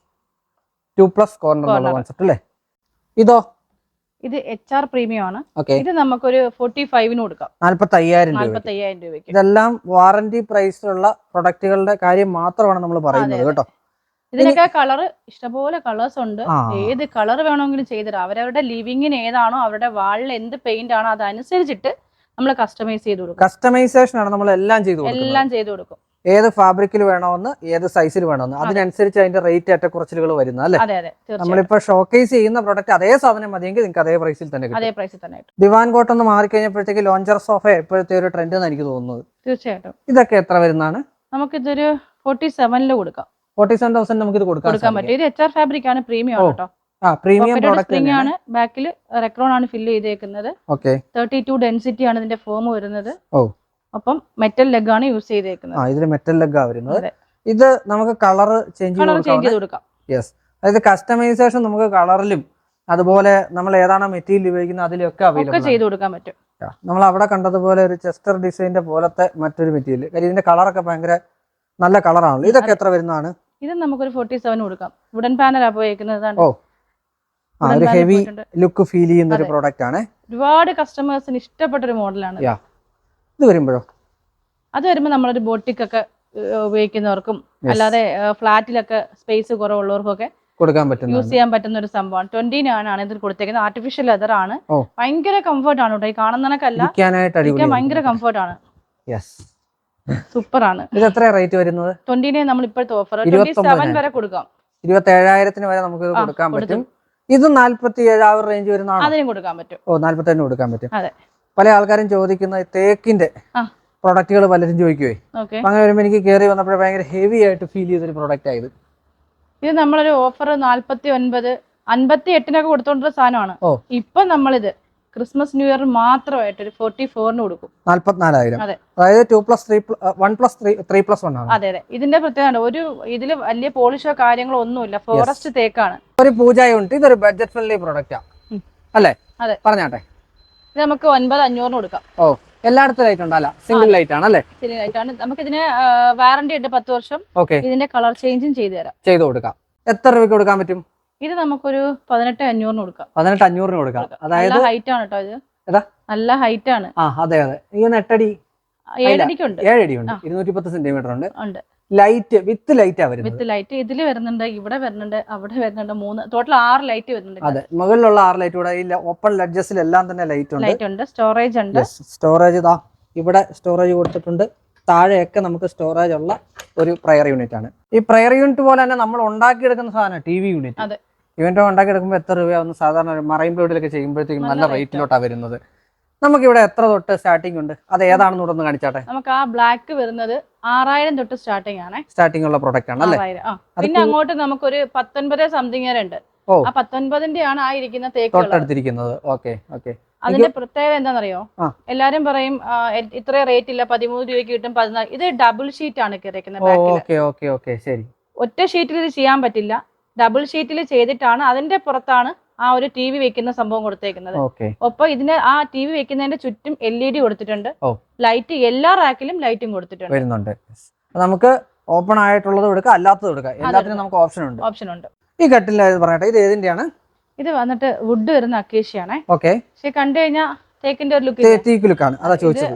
two plus corner. Concept അല്ലേ? ഇതോ? ഇത് എച്ച് ആർ പ്രീമിയം ആണ്. ഇത് നമുക്കൊരു ഫോർട്ടി ഫൈവിന് കൊടുക്കാം. നാൽപ്പത്തി അയ്യായിരം നാല്പത്തി അയ്യായിരം രൂപയ്ക്ക്. ഇതെല്ലാം വാറന്റി പ്രൈസിലുള്ള പ്രൊഡക്റ്റുകളുടെ കാര്യം മാത്രമാണ് നമ്മൾ പറയുന്നത് കേട്ടോ. ഇതിനൊക്കെ കളർ ഇഷ്ടപോലെ കളേഴ്സ് ഉണ്ട്. ഏത് കളർ വേണമെങ്കിലും ചെയ്തിടാം അവരവരുടെ ലിവിങ്ങിന് ഏതാണോ അവരുടെ വാളിൽ എന്ത് പെയിന്റ് ആണോ അതനുസരിച്ചിട്ട് നമ്മൾ കസ്റ്റമൈസ് ചെയ്ത് കൊടുക്കും. കസ്റ്റമൈസേഷൻ ആണ് നമ്മൾ എല്ലാം ചെയ്തു എല്ലാം ചെയ്തു കൊടുക്കും. ഏത് ഫാബ്രിക്കിൽ വേണമെന്ന് ഏത് സൈസിൽ വേണമെന്ന്. അതിനനുസരിച്ച് അതിന്റെ റേറ്റ് ഏറ്റക്കുറച്ചിലുകൾ വരുന്ന അല്ലേ? നമ്മളിപ്പോ ഷോക്കേസ് ചെയ്യുന്ന പ്രോഡക്റ്റ് അതേ സാധനം മതിയെങ്കിൽ നിങ്ങൾക്ക് അതേ പ്രൈസിൽ തന്നെ അതേ പ്രൈസിൽ തന്നെ ദിവാൻ കോട്ട് ഒന്ന് മാറിക്കഴിഞ്ഞപ്പോഴത്തേക്ക് ലോഞ്ചർ സോഫ എപ്പോഴത്തെ ഒരു ട്രെൻഡ് എന്ന് എനിക്ക് തോന്നുന്നത്. തീർച്ചയായിട്ടും. ഇതൊക്കെ എത്ര വരുന്നതാണ്? നമുക്കിതൊരു ഫോർട്ടി സെവനിൽ കൊടുക്കാം. ഫോർട്ടി സെവൻ തൗസൻഡ് നമുക്ക് ഇത് കൊടുക്കാൻ പറ്റും. ഇത് എച്ച് ആർ ഫാബ്രിക് ആണ് പ്രീമിയം കേട്ടോ. ആ പ്രീമിയം പ്രോഡക്റ്റ് സ്പ്രിംഗ് ആണ്. ബാക്കിൽ റെക്രോൺ ആണ് ഫില്ല് ചെയ്തേക്കുന്നത്. ഓക്കെ തേർട്ടി ടു ഡെൻസിറ്റി ആണ് ഇതിന്റെ ഫോം വരുന്നത്. ഓ. അപ്പം മെറ്റൽ ലെഗ് ആണ് യൂസ് ചെയ്തേക്കുന്നത്. ആ ഇതിൽ മെറ്റൽ ലെഗ് ആ വരുന്നത്. ഇത് നമുക്ക് കളർ ചേഞ്ച് ചെയ്ത് കൊടുക്കാം. യെസ് അതായത് കസ്റ്റമൈസേഷൻ നമുക്ക് കളറിലും അതുപോലെ നമ്മൾ ഏതാണോ മെറ്റീരിയൽ ഉപയോഗിക്കുന്നത് അതിലൊക്കെ അവൈലബിൾ ചെയ്ത് കൊടുക്കാൻ പറ്റും. നമ്മൾ അവിടെ കണ്ടതുപോലെ ഒരു ചെസ്റ്റർ ഡിസൈനിന്റെ പോലത്തെ മറ്റൊരു മെറ്റീരിയൽ കാര്യം ഇതിന്റെ കളറൊക്കെ ഭയങ്കര നല്ല കളറാണല്ലോ ഇതൊക്കെ എത്ര വരുന്നതാണ്? ഇത് നമുക്കൊരു ഫോർട്ടി സെവൻ കൊടുക്കാം വുഡൻ പാനലാ പോയേക്കുന്നത് ഓ. ആ ഒരു ഹെവി ലുക്ക് ഫീൽ ചെയ്യുന്ന ഒരു പ്രോഡക്റ്റ് ആണ്. ഒരുപാട് കസ്റ്റമേഴ്സിന് ഇഷ്ടപ്പെട്ട ഒരു മോഡലാണ്. ഇത് വരുമ്പോഴോ? അത് വരുമ്പോൾ നമ്മളൊരു ബോട്ടിക് ഒക്കെ ഉപയോഗിക്കുന്നവർക്കും. അല്ലാതെ ഫ്ലാറ്റിലൊക്കെ സ്പേസ് കുറവുള്ളവർക്കും ഒക്കെ കൊടുക്കാൻ പറ്റുന്ന യൂസ് ചെയ്യാൻ പറ്റുന്ന ഒരു സംഭവമാണ് ട്വന്റി ആണ് ഇതിൽ കൊടുത്തേക്കുന്നത്. ആർട്ടിഫിഷ്യൽ ലെതർ ആണ്. ഭയങ്കര കംഫർട്ട് ആണ് കേട്ടോ ഈ ഇരിക്കാനായിട്ട് ഇരിക്കാൻ ഭയങ്കര കംഫർട്ടാണ് കംഫർട്ട് ആണ്. യെസ് സൂപ്പർ ആണ് ഇത് എത്ര റേറ്റ് വരുന്നത്? ട്വന്റിനെ നമ്മൾ ഇപ്പോഴത്തെ ഓഫർ സെവൻ വരെ കൊടുക്കാം. ഇരുപത്തി ഏഴായിരത്തിന് വരെ നമുക്ക് കൊടുക്കാൻ പറ്റും. ഇത് നാല്പത്തി ഏഴായിരം റേഞ്ച് വരുന്ന അതിനും കൊടുക്കാൻ പറ്റും. ഓ നാല്പത്തേഴിന് കൊടുക്കാൻ പറ്റും. പല ആൾക്കാരും ചോദിക്കുന്ന തേക്കിന്റെ. പ്രൊഡക്റ്റുകൾ പലരും ചോദിക്കുവേ. അങ്ങനെ വരുമ്പോൾ എനിക്ക് കയറി വന്നപ്പോഴേ ഭയങ്കര ഹെവി ആയിട്ട് ഫീൽ ചെയ്തൊരു പ്രൊഡക്റ്റ് ആയത്. ഇത് നമ്മളൊരു ഓഫർ നാല്പത്തി ഒൻപത് അൻപത്തി എട്ടിനൊക്കെ കൊടുത്തോണ്ടൊരു സാധനമാണ്. ഇപ്പൊ നമ്മളിത് ക്രിസ്മസ് ന്യൂ ഇയർ മാത്രമായിട്ട് ഒരു ഫോർട്ടി ഫോറിന് കൊടുക്കും. നാല്പത്തിനാലായിരം. അതെ. അതായത് two plus three one plus three plus one ആണ്. അതെ അതെ. ഇതിന്റെ പ്രത്യേകത ഒരു ഇതിൽ വലിയ പോളിഷോ കാര്യങ്ങളോ ഒന്നുമില്ല. ഫോറസ്റ്റ് തേക്കാണ് ഒരു പൂജ യൂണിറ്റ് ഇതൊരു ബഡ്ജറ്റ് ഫ്രണ്ട്ലി പ്രൊഡക്റ്റാ. അല്ലേ? അതെ. പറഞ്ഞാട്ടെ. ഇത് നമുക്ക് ഒൻപത് അഞ്ഞൂറിന് കൊടുക്കാം. ഓ എല്ലായിടത്തും ലൈറ്റ് ഉണ്ടല്ല. സിംഗിൾ ലൈറ്റ് ആണ് അല്ലേ? സിംഗിൾ ലൈറ്റ് ആണ്. നമുക്ക് ഇതിന് വാറണ്ടി ഉണ്ട് പത്ത് വർഷം. ഓക്കെ ഇതിന്റെ കളർ ചേഞ്ചും ചെയ്തു തരാം. ചെയ്ത് കൊടുക്കാം. എത്ര രൂപയ്ക്ക് കൊടുക്കാൻ പറ്റും? ഇത് നമുക്കൊരു പതിനെട്ട് അഞ്ഞൂറിന് കൊടുക്കാം. പതിനെട്ട് അഞ്ഞൂറിന് കൊടുക്കാം. അതായത് ഹൈറ്റ് ആണ് കേട്ടോ ഇത്? നല്ല ഹൈറ്റ് ആണ്. ആ അതെ അതെ. ഒന്ന് എട്ടടി? ഏഴടിക്കുണ്ട് ഏഴടിയുണ്ട്. ഇരുന്നൂറ്റി പത്ത് സെന്റിമീറ്റർ ഉണ്ട്. ഉണ്ട്. ലൈറ്റ് വിത്ത് ലൈറ്റാ വരുന്നത്? വിത്ത് ലൈറ്റ് ഇതിൽ വരുന്നുണ്ട് ഇവിടെ വരുന്നുണ്ട് അവിടെ വരുന്നുണ്ട് മൂന്ന് ടോട്ടൽ ആറ് ലൈറ്റ് വരുന്നുണ്ട്. അതെ മുകളിലുള്ള ആറ് ലൈറ്റ് കൂടെ ഈ ഓപ്പൺ ലഡ്ജസിൽ എല്ലാം തന്നെ ലൈറ്റ് ഉണ്ട്. ലൈറ്റ് ഉണ്ട്. സ്റ്റോറേജ് ഉണ്ട്. സ്റ്റോറേജ് ഇതാ. ഇവിടെ സ്റ്റോറേജ് കൊടുത്തിട്ടുണ്ട്. താഴെയൊക്കെ നമുക്ക് സ്റ്റോറേജ് ഉള്ള ഒരു പ്രയർ യൂണിറ്റ് ആണ്. ഈ പ്രയർ യൂണിറ്റ് പോലെ തന്നെ നമ്മൾ ഉണ്ടാക്കിയെടുക്കുന്ന സാധനം ടി വി യൂണിറ്റ് അതെ. ഇവന്റ് ഉണ്ടാക്കിയെടുക്കുമ്പോൾ എത്ര രൂപയാവുന്ന സാധാരണ മറൈൻ ബ്ലോഡിലൊക്കെ ചെയ്യുമ്പോഴത്തേക്കും നല്ല റേറ്റിലോട്ടാണ് വരുന്നത്. നമുക്ക് ഇവിടെ എത്ര തൊട്ട് സ്റ്റാർട്ടിംഗ് ഉണ്ട്? അത് ഏതാണെന്ന് ഇവിടെ കാണിച്ചാട്ടെ? നമുക്ക് ആ ബ്ലാക്ക് വരുന്നത് ആറായിരം തൊട്ട് സ്റ്റാർട്ടിംഗ് ആണ്. സ്റ്റാർട്ടിംഗ് ഉള്ള പ്രൊഡക്റ്റ് ആണ് അല്ലേ? പിന്നെ അങ്ങോട്ട് നമുക്കൊരു പത്തൊൻപത് സംതിങ് വരെ ഉണ്ട്. ആ പത്തൊൻപതിന്റെ ആണ് ആ ഇരിക്കുന്ന തേക്കുകൾ തൊട്ടടുത്തിരിക്കുന്നത്. ഓക്കെ ഓക്കെ അതിന്റെ പ്രത്യേകത എന്താണെന്നറിയോ. എല്ലാരും പറയും ഇത്ര റേറ്റ് ഇല്ല പതിമൂന്ന് രൂപയ്ക്ക് കിട്ടും പതിനാല്. ഇത് ഡബിൾ ഷീറ്റ് ആണ് കിടക്കുന്നത് ശരി. ഒറ്റ ഷീറ്റിൽ ഇത് ചെയ്യാൻ പറ്റില്ല. ഡബിൾ ഷീറ്റിൽ ചെയ്തിട്ടാണ് അതിന്റെ പുറത്താണ് ആ ഒരു ടി വി വെക്കുന്ന സംഭവം കൊടുത്തേക്കുന്നത്. ഒപ്പം ഇതിന് ആ ടി വി വെക്കുന്നതിന്റെ ചുറ്റും എൽ ഇ ഡി കൊടുത്തിട്ടുണ്ട്. ലൈറ്റ് എല്ലാ റാക്കിലും ലൈറ്റും കൊടുത്തിട്ടുണ്ട്. വരുന്നുണ്ട്. നമുക്ക് ഓപ്പൺ ആയിട്ടുള്ളത് എടുക്കാം അല്ലാത്തത് എടുക്കാം. എല്ലാത്തിനും നമുക്ക് ഓപ്ഷൻ ഉണ്ട്. ഓപ്ഷൻ ഉണ്ട്. ഈ കട്ടിൽ പറയട്ടെ ഇത് ഏതിന്റെയാണ്? ഇത് വന്നിട്ട് വുഡ് വരുന്ന അക്കേഷ്യാണേ. ഓക്കെ പക്ഷെ കണ്ടു കഴിഞ്ഞാൽ തേക്കിന്റെ ഒരു ലുക്ക് ലുക്കാണ് അതാ ചോദിച്ചത്.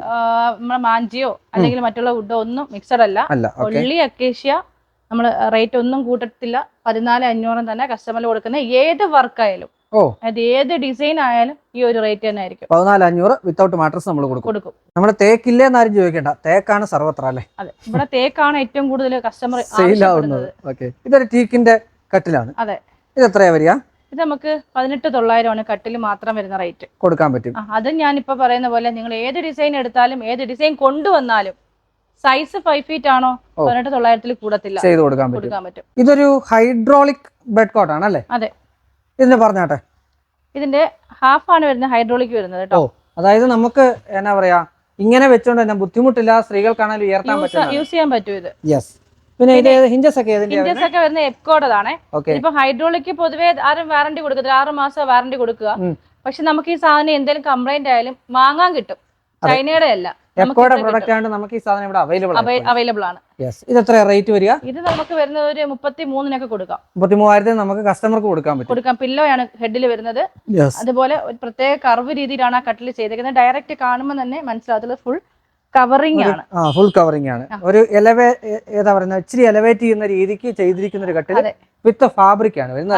നമ്മുടെ മാഞ്ചിയോ അല്ലെങ്കിൽ മറ്റുള്ള വുഡോ ഒന്നും മിക്സഡ് അല്ല. ഉള്ളി ഒള്ളി അക്കേഷ്യ. നമ്മൾ റേറ്റ് ഒന്നും കൂട്ടത്തില്ല. പതിനാല് അഞ്ഞൂറും തന്നെ കസ്റ്റമറിൽ കൊടുക്കുന്ന ഏത് വർക്കായാലും അത് ഏത് ഡിസൈൻ ആയാലും ഈ ഒരു റേറ്റ് തന്നെ ആയിരിക്കും. പതിനാല് അഞ്ഞൂറ് വിത്തൗട്ട് മാട്രസ് നമ്മൾ കൊടുക്കും. നമ്മുടെ തേക്കില്ലേ എന്നാരും ചോദിക്കേണ്ട. തേക്കാണ് സർവത്ര അല്ലേ? അതെ. ഇവിടെ തേക്കാണ് ഏറ്റവും കൂടുതൽ കസ്റ്റമർ സെയിൽ ആവുന്നത്. ഓക്കെ ഇതൊരു ടീക്കിന്റെ കട്ടിലാണ്. അതെ. ഇത് എത്രയാ വരിക? ഇത് നമുക്ക് പതിനെട്ട് തൊള്ളായിരമാണ് കട്ടിൽ മാത്രം വരുന്ന റേറ്റ്. കൊടുക്കാൻ പറ്റും. അത് ഞാൻ ഇപ്പൊ പറയുന്ന പോലെ നിങ്ങൾ ഏത് ഡിസൈൻ എടുത്താലും ഏത് ഡിസൈൻ കൊണ്ടുവന്നാലും സൈസ് ഫൈവ് ഫീറ്റ് ആണോ. പതിനെട്ട് തൊള്ളായിരത്തിൽ കൂടത്തില്ല. ചെയ്ത് കൊടുക്കാൻ പറ്റും. കൊടുക്കാൻ പറ്റും. ഇതൊരു ഹൈഡ്രോളിക് ബെഡ് കോട്ട് ആണല്ലേ അതെ. ഇതിന് പറഞ്ഞാട്ടെ. ഇതിന്റെ ഹാഫ് ആണ് വരുന്നത് ഹൈഡ്രോളിക് വരുന്നത് കേട്ടോ. അതായത് നമുക്ക് എന്നാ പറയാ ഇങ്ങനെ വെച്ചോണ്ട് തന്നെ ബുദ്ധിമുട്ടില്ല സ്ത്രീകൾക്കാണെങ്കിലും ഉയർത്താൻ പറ്റും യൂസ് ചെയ്യാൻ പറ്റും ഇത്. യെസ് പിന്നെ ഇത് ഹിഞ്ചസ് ഒക്കെ ഇഞ്ചസ് ഒക്കെ വരുന്ന എപ്കോടതാണ് ഇപ്പൊ ഹൈഡ്രോളിക്ക് പൊതുവേ ആരും വാറണ്ടി കൊടുക്കത്തില്ല. ആറ് മാസം വാറണ്ടി കൊടുക്കുക. പക്ഷെ നമുക്ക് ഈ സാധനം എന്തെങ്കിലും കംപ്ലൈന്റ് ആയാലും വാങ്ങാൻ കിട്ടും. ചൈനയുടെ അല്ല. എപ്പോഴും പ്രൊഡക്റ്റ് ആണ് നമുക്ക് ഈ സാധനം ഇവിടെ അവൈലബിൾ അവൈലബിൾ ആണ് യെസ് ഇത് എത്ര റേറ്റ് വരിക? ഇത് നമുക്ക് വരുന്നത് ഒരു മുപ്പത്തി മൂന്നിനൊക്കെ കൊടുക്കാം. മുപ്പത്തി മൂവായിരത്തിന് നമുക്ക് കസ്റ്റമർക്ക് കൊടുക്കാൻ പറ്റും. കൊടുക്കാം. പില്ലോയാണ് ഹെഡിൽ വരുന്നത്. അതുപോലെ ഒരു പ്രത്യേക കർവ് രീതിയിലാണ് ആ കട്ടിൽ ചെയ്തേക്കുന്നത്. ഡയറക്റ്റ് കാണുമ്പോൾ തന്നെ മനസ്സിലാകത്തുള്ളത് ഫുൾ കവറിങ് ആണ്. ആ ഫുൾ കവറിംഗ് ആണ്. ഒരു എലവേ ഏതാ പറയുന്നത് ഇച്ചിരി എലവേറ്റ് ചെയ്യുന്ന രീതിക്ക് ചെയ്തിരിക്കുന്ന ഒരു കട്ടിൽ. വിത്ത് ഫാബ്രിക് ആണ് വരുന്നത്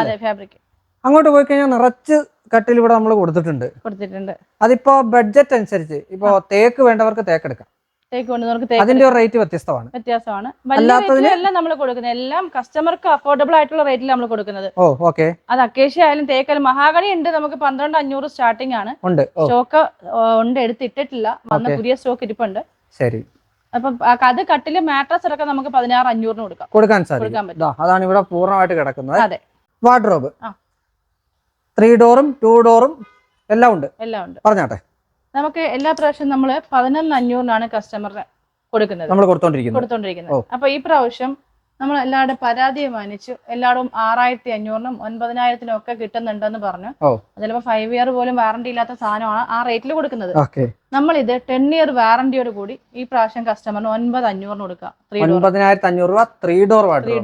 അങ്ങോട്ട് പോയി കഴിഞ്ഞാൽ നിറച്ച് കട്ടിൽ ഇവിടെ നമ്മൾ കൊടുത്തിട്ടുണ്ട്. കൊടുത്തിട്ടുണ്ട്. അതിപ്പോ ബഡ്ജറ്റ് അനുസരിച്ച് ഇപ്പോ തേക്ക് വേണ്ടവർക്ക് തേക്ക് എടുക്കാം തേക്ക് കൊണ്ടുവന്നവർക്ക് അതിന്റെ ഒരു റേറ്റ് വ്യത്യസ്തമാണ്. വ്യത്യാസമാണ്. റേറ്റിലല്ല നമ്മൾ കൊടുക്കുന്നത്. എല്ലാം കസ്റ്റമർക്ക് അഫോർഡബിൾ ആയിട്ടുള്ള റേറ്റിൽ നമ്മൾ കൊടുക്കുന്നത്. ഓ ഓക്കെ അത് അക്കേഷ്യ ആയാലും തേക്കായാലും മഹാഗണി ഉണ്ട്. നമുക്ക് പന്ത്രണ്ട് അഞ്ഞൂറ് സ്റ്റാർട്ടിംഗ് ആണ്. ഉണ്ട്. സ്റ്റോക്ക് ഉണ്ട്. എടുത്തിട്ടിട്ടില്ല. വന്ന. പുതിയ സ്റ്റോക്ക് ഇരിപ്പുണ്ട്. ശരി. അപ്പൊ അത് കട്ടിൽ മാട്രസ് അടക്കം നമുക്ക് പതിനാറ് അഞ്ഞൂറിന് കൊടുക്കാം. കൊടുക്കാൻ സാധിക്കും. അതാണ് ഇവിടെ പൂർണമായിട്ട് കിടക്കുന്നത്. അതെ. വാർഡ്രോബ്. ത്രീ ഡോറും ടു ഡോറും എല്ലാം ഉണ്ട്. എല്ലാം ഉണ്ട്. പറഞ്ഞാട്ടെ. നമുക്ക് എല്ലാ പ്രാവശ്യം നമ്മൾ പതിനൊന്ന് അഞ്ഞൂറിനാണ് കസ്റ്റമറിന് കൊടുക്കുന്നത്. നമ്മൾ കൊടുത്തോണ്ടിരിക്കുന്നത്. അപ്പൊ ഈ പ്രാവശ്യം നമ്മൾ എല്ലാവരുടെ പരാതി മാനിച്ചു. എല്ലാവരും ആറായിരത്തി അഞ്ഞൂറിനും ഒൻപതിനായിരത്തിനും ഒക്കെ കിട്ടുന്നുണ്ടെന്ന് പറഞ്ഞു. ചിലപ്പോൾ ഫൈവ് ഇയർ പോലും വാറണ്ടി ഇല്ലാത്ത സാധനമാണ് ആ റേറ്റിൽ കൊടുക്കുന്നത്. നമ്മൾ ഇത് ടെൻ ഇയർ വാറണ്ടിയോട് കൂടി ഈ പ്രാവശ്യം കസ്റ്റമറിന് ഒൻപത് അഞ്ഞൂറിന് കൊടുക്കാം. ത്രീ ഡോർ രൂപ ത്രീ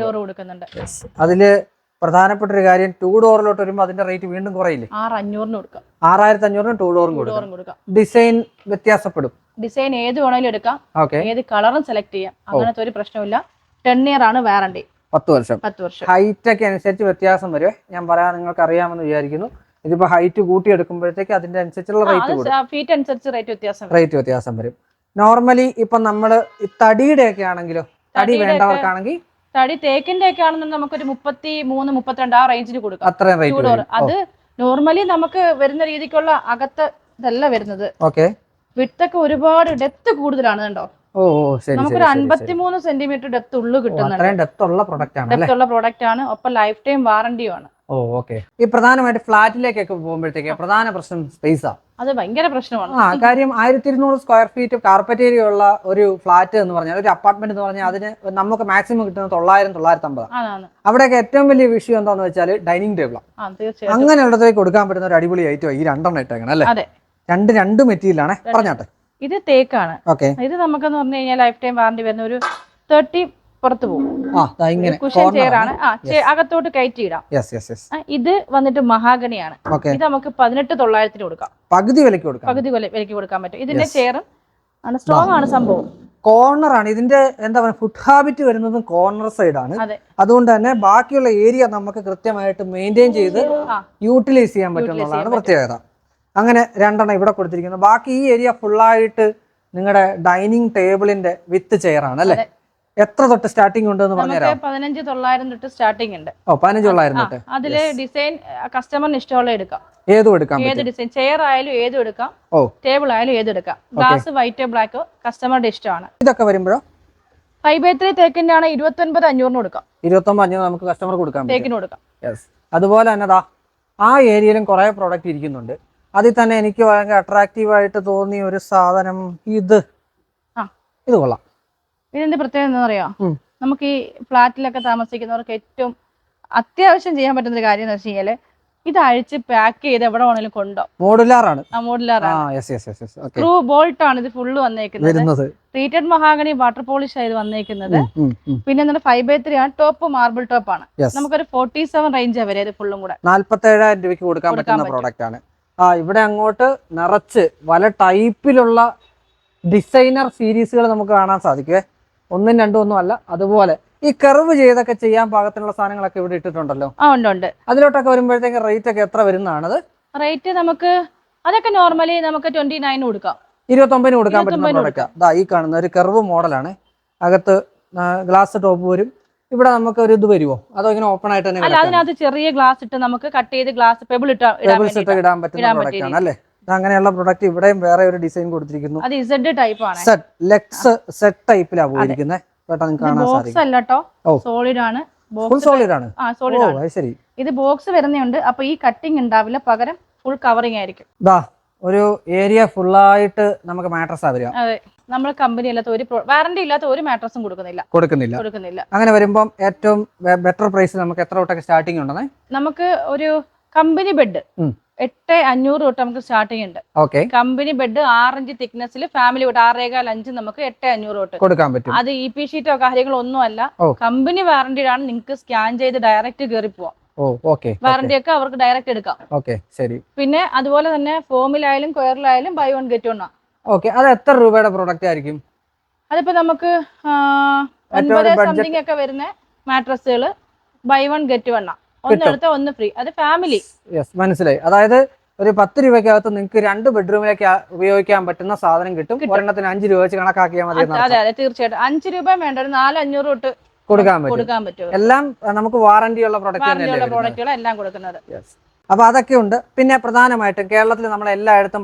ഡോർ കൊടുക്കുന്നുണ്ട്. അതിൽ പ്രധാനപ്പെട്ട ഒരു കാര്യം ടു ഡോറിലോട്ട് വരുമ്പോൾ അതിന്റെ റേറ്റ് വീണ്ടും കുറയില്ലേ? ആറ് അഞ്ഞൂറിന് കൊടുക്കാം. ആറായിരത്തി അഞ്ഞൂറിന് ടു ഡോറും കൊടുക്കാം. ഡിസൈൻ വ്യത്യാസപ്പെടും. ഡിസൈൻ ഏത് വേണമെങ്കിലും എടുക്കാം. ഏത് കളറും സെലക്ട് ചെയ്യാം. അങ്ങനത്തെ ഒരു പ്രശ്നമില്ല ടെൻ ഇയർ ആണ് വാറണ്ടി പത്ത് വർഷം. പത്ത് വർഷം. ഹൈറ്റ് ഒക്കെ അനുസരിച്ച് വ്യത്യാസം വരുവേ ഞാൻ പറയാൻ നിങ്ങൾക്ക് അറിയാമെന്ന് വിചാരിക്കുന്നു. ഇതിപ്പോ ഹൈറ്റ് കൂട്ടി എടുക്കുമ്പോഴത്തേക്ക് അതിന്റെ അനുസരിച്ചുള്ള റേറ്റ് ഫീറ്റ് അനുസരിച്ച് റേറ്റ് വ്യത്യാസം വരും. റേറ്റ് വ്യത്യാസം വരും. നോർമലി ഇപ്പൊ നമ്മൾ തടിയുടെ ഒക്കെ ആണെങ്കിലോ തടി വേണ്ടവർക്കാണെങ്കിൽ തടി തേക്കിന്റെ ഒക്കെ ആണെന്നുണ്ടെങ്കിൽ നമുക്കൊരു മുപ്പത്തി മൂന്ന് മുപ്പത്തിരണ്ട് ആ റേഞ്ചിന് കൊടുക്കാം. അത്രയും റേറ്റ് അത് നോർമലി നമുക്ക് വരുന്ന രീതിക്കുള്ള അകത്ത് ഇതല്ല വരുന്നത്. ഓക്കെ. വിട്ടൊക്കെ ഒരുപാട് ഡെപ്ത് കൂടുതലാണ് കണ്ടോ? നമുക്കൊരു. അൻപത്തിമൂന്ന് സെന്റിമീറ്റർ ഡെപ്ത് ഉള്ളു കിട്ടുന്നുണ്ട്. ഡെപ്ത് ഉള്ള പ്രൊഡക്റ്റ് ആണ്. ഒപ്പം ലൈഫ് ടൈം വാറണ്ടിയും ആണ് ഓ ഓക്കെ. ഈ പ്രധാനമായിട്ട് ഫ്ലാറ്റിലേക്കൊക്കെ പോകുമ്പോഴത്തേക്ക് പ്രധാന പ്രശ്നം സ്പേസാ അത് ഭയങ്കര പ്രശ്നമാണ്. ആ കാര്യം ആയിരത്തി ഇരുന്നൂറ് സ്ക്വയർ ഫീറ്റ് കാർപ്പറ്റ് ഏരിയ ഉള്ള ഒരു ഫ്ലാറ്റ് എന്ന് പറഞ്ഞാൽ ഒരു അപ്പാർട്ട്മെന്റ് എന്ന് പറഞ്ഞാൽ അതിന് നമുക്ക് മാക്സിമം കിട്ടുന്നത് തൊള്ളായിരം തൊള്ളായിരത്തി അമ്പത് അവിടെയൊക്കെ ഏറ്റവും വലിയ വിഷയം എന്താന്ന് വെച്ചാൽ ഡൈനിങ് തീർച്ചയായിട്ടും. അങ്ങനെയുള്ളതിലേക്ക് കൊടുക്കാൻ പറ്റുന്ന ഒരു അടിപൊളി ഐറ്റം ഈ രണ്ടെണ്ണം ഇട്ടേക്കണം അല്ലേ. രണ്ട് രണ്ട് മെറ്റീരിയലാണ് പറഞ്ഞാട്ടെ. ഇത് തേക്കാണ്. ഓക്കെ. ഇത് നമുക്കെന്ന് പറഞ്ഞു കഴിഞ്ഞാൽ ലൈഫ് ടൈം വാറണ്ടി വരുന്ന ഒരു തേർട്ടി പുറത്ത് പോകും. കുഷൻ ചെയർ ആണ്. അകത്തോട്ട് കയറ്റി ഇടാം ഇത് വന്നിട്ട് മഹാഗണിയാണ്. ഇത് നമുക്ക് പതിനെട്ട് തൊള്ളായിരത്തിന് കൊടുക്കാം. പകുതി വിലക്ക് കൊടുക്കാം. പകുതി വിലക്ക് കൊടുക്കാൻ പറ്റും. ഇതിന്റെ. ചെയറും ആണ്. സ്ട്രോങ് ആണ് സംഭവം. കോർണർ ആണ്. ഇതിന്റെ എന്താ പറയുക ഫുഡ് ഹാബിറ്റ് വരുന്നതും കോർണർ സൈഡ് ആണ്. അതുകൊണ്ട് തന്നെ ബാക്കിയുള്ള ഏരിയ നമുക്ക് കൃത്യമായിട്ട് മെയിന്റെയിൻ ചെയ്ത് യൂട്ടിലൈസ് ചെയ്യാൻ പറ്റുന്നതാണ് എന്നുള്ളതാണ് പ്രത്യേകത. അങ്ങനെ രണ്ടെണ്ണം ഇവിടെ കൊടുത്തിരിക്കുന്നു. ബാക്കി ഈ ഏരിയ ഫുള്ളായിട്ട് നിങ്ങളുടെ ഡൈനിങ് ടേബിളിന്റെ വിത്ത് ചെയർ ആണ് അല്ലേ. എത്ര തൊട്ട് സ്റ്റാർട്ടിംഗ് ഉണ്ട് എന്ന് പറഞ്ഞുതരാം പതിനഞ്ച് തൊള്ളായിരം തൊട്ട് സ്റ്റാർട്ടിംഗ് ഉണ്ട്. ഓ തൊള്ളായിരം തൊട്ട്. അതിൽ ഡിസൈൻ കസ്റ്റമറിന് ഇഷ്ടമുള്ള എടുക്കാം. ഏതും എടുക്കാം ഏത് ഡിസൈൻ ചെയർ ആയാലും ഏതും എടുക്കാം. ഓ. ടേബിൾ ആയാലും ഏതും എടുക്കാം. ഗ്ലാസ് വൈറ്റ് ബ്ലാക്ക് കസ്റ്റമറുടെ ഇഷ്ടമാണ്. ഇതൊക്കെ വരുമ്പോഴോ? ഫൈവ് ബൈ ത്രീ തേക്കിന്റെ ആണ് ഇരുപത്തി ഒൻപത് അഞ്ഞൂറിന് കൊടുക്കാം. ഇരുപത്തി ഒമ്പത് അഞ്ഞൂറ് നമുക്ക് കസ്റ്റമർ കൊടുക്കാം തേക്കിന് കൊടുക്കാം. യെസ് അതുപോലെ തന്നെ ആ ഏരിയയിലും കുറെ പ്രോഡക്റ്റ് ഇരിക്കുന്നുണ്ട്. അതിൽ തന്നെ എനിക്ക് ഭയങ്കര അട്രാക്റ്റീവ് ആയിട്ട് തോന്നിയ ഒരു സാധനം ഇത്. ആ. ഇത് കൊള്ളാം. ഇതിന്റെ പ്രത്യേകത എന്താണെന്ന് പറയാ നമുക്ക് ഈ ഫ്ലാറ്റിലൊക്കെ താമസിക്കുന്നവർക്ക് ഏറ്റവും അത്യാവശ്യം ചെയ്യാൻ പറ്റുന്ന ഒരു കാര്യം എന്ന് വെച്ച് കഴിഞ്ഞാൽ ഇത് അഴിച്ച് പാക്ക് ചെയ്ത് എവിടെ വേണേലും കൊണ്ടോ ഓക്കെ സ്ക്രൂ ബോൾട്ട് ആണ്. ഇത് ഫുള്ള് വന്നേക്കുന്നത്. ട്രീറ്റഡ് മഹാഗണി വാട്ടർ പോളിഷ് ആയത് വന്നേക്കുന്നത്. പിന്നെ നമ്മുടെ ഫൈവ് ബൈ ത്രീ ആണ്. ടോപ്പ് മാർബിൾ ടോപ്പ് ആണ്. നമുക്കൊരു ഫോർട്ടി സെവൻ റേഞ്ച് വരെ ഇത് ഫുള്ളും കൂടെ. നാല്പത്തേഴായിരം രൂപയ്ക്ക് കൊടുക്കാൻ കൊടുക്കാൻ പറ്റുന്ന പ്രോഡക്റ്റ് ആണ്. ആ ഇവിടെ അങ്ങോട്ട് നിറച്ച് പല ടൈപ്പിലുള്ള ഡിസൈനർ സീരീസുകൾ നമുക്ക് കാണാൻ സാധിക്കുവേ. ഒന്നും രണ്ടും ഒന്നും അല്ല അതുപോലെ ഈ കർവ് ചെയ്തൊക്കെ ചെയ്യാൻ പാകത്തിനുള്ള സാധനങ്ങളൊക്കെ ഇവിടെ ഇട്ടിട്ടുണ്ടല്ലോ. ആ ഉണ്ട് ഉണ്ട്. അതിലോട്ടൊക്കെ വരുമ്പോഴത്തേക്ക് റേറ്റ് ഒക്കെ എത്ര വരുന്നതാണത്? റേറ്റ് നമുക്ക് അതൊക്കെ നോർമലി നമുക്ക് ട്വന്റി നയൻ കൊടുക്കാം ഇരുപത്തൊമ്പതിന് കൊടുക്കാൻ പറ്റുന്ന 29 പ്രോഡക്റ്റാ ദാ ഈ കാണുന്ന ഒരു കർവ് മോഡലാണ് അകത്ത് ഗ്ലാസ് ടോപ്പ് വരും. ഇവിടെ നമുക്ക് ഒരു ഇത് വരുമോ അതോ ഇങ്ങനെ ഓപ്പൺ ആയിട്ട് തന്നെ അതിനകത്ത് ചെറിയ ഗ്ലാസ് ഇട്ട് നമുക്ക് കട്ട് ചെയ്ത് ഗ്ലാസ് പെബിൾ ഇട്ട് ഇടാൻ പറ്റുന്ന പ്രോഡക്റ്റ് ആണ് അല്ലേ? അങ്ങനെയുള്ള പ്രൊഡക്റ്റ് ഇവിടെയും വേറെ ഒരു ഡിസൈൻ കൊടുത്തിരിക്കുന്നു. ലെക്സ് സെറ്റ് ടൈപ്പിലാണ് പോയിരിക്കുന്നത് പെട്ടെന്ന് കാണാൻ ബോക്സ് സാധിക്കും. സോളിഡ് ആണ്. ഫുൾ സോളിഡ് ആണ്. ശരി. ഇത് ബോക്സ് വരുന്നുണ്ട് അപ്പൊ ഈ കട്ടിങ് ഉണ്ടാവില്ല പകരം ഫുൾ കവറിംഗ് ആയിരിക്കും. ദാ ഒരു ഏരിയ ഫുള്ളായിട്ട് നമുക്ക് മാട്രസ് വരിക. അതെ. നമ്മൾ കമ്പനി അല്ലാത്ത ഒരു വാറന്റി ഇല്ലാത്ത ഒരു മാട്രസും കൊടുക്കുന്നില്ല. കൊടുക്കുന്നില്ല. കൊടുക്കുന്നില്ല. അങ്ങനെ വരുമ്പം ഏറ്റവും ബെറ്റർ പ്രൈസ് നമുക്ക് എത്ര തൊട്ടൊക്കെ സ്റ്റാർട്ടിംഗ് ഉണ്ടെന്നേ? നമുക്ക് ഒരു കമ്പനി ബെഡ്. എട്ട് അഞ്ഞൂറ് തൊട്ട് നമുക്ക് സ്റ്റാർട്ട് ഉണ്ട് ഓക്കെ കമ്പനി ബെഡ് ആറഞ്ച് തിക്നെസ്സിൽ ഫാമിലി തൊട്ട് ആറേകാൽ അഞ്ച് നമുക്ക് എട്ട് അഞ്ഞൂറ് തൊട്ട്. കൊടുക്കാൻ പറ്റും. അത് ഇ പി ഷീറ്റോ കാര്യങ്ങളോ ഒന്നും അല്ല. കമ്പനി വാറന്റിഡ് ആണ് നിങ്ങൾക്ക് സ്കാൻ ചെയ്ത് ഡയറക്റ്റ് കയറി പോവാം. വാറന്റി ഒക്കെ അവർക്ക് ഡയറക്റ്റ് എടുക്കാം. ഓക്കെ ശരി. പിന്നെ അതുപോലെ തന്നെ ഫോമിലായാലും കൊയറിലായാലും buy one get one okay അത് എത്ര രൂപയുടെ പ്രോഡക്റ്റ് ആയിരിക്കും? അതിപ്പോ നമുക്ക് ഒൻപത് സംതിങ് ഒക്കെ വരുന്ന മാട്രസുകൾ ബൈ വൺ ഗെറ്റ് വൺ ഒന്ന് ഒന്ന് ഫ്രീ അത് ഫാമിലി യെസ് മനസ്സിലായി. അതായത് ഒരു പത്ത് രൂപയ്ക്കകത്ത് നിങ്ങൾക്ക് രണ്ട് ബെഡ്റൂമിലേക്ക് ഉപയോഗിക്കാൻ പറ്റുന്ന സാധനം കിട്ടും. ഒരെണ്ണത്തിന് അഞ്ച് രൂപ വെച്ച് കണക്കാക്കിയാൽ മതി അതെ അതെ തീർച്ചയായിട്ടും. അഞ്ച് രൂപ വേണ്ട ഒരു നാല് അഞ്ഞൂറ് തൊട്ട് കൊടുക്കാൻ പറ്റും. എല്ലാം നമുക്ക് വാറന്റി ഉള്ള പ്രോഡക്റ്റ് വാറന്റിയുള്ള പ്രോഡക്റ്റുകൾ എല്ലാം കൊടുക്കുന്നത്. അപ്പൊ അതൊക്കെ ഉണ്ട്. പിന്നെ പ്രധാനമായിട്ടും കേരളത്തിൽ നമ്മൾ എല്ലായിടത്തും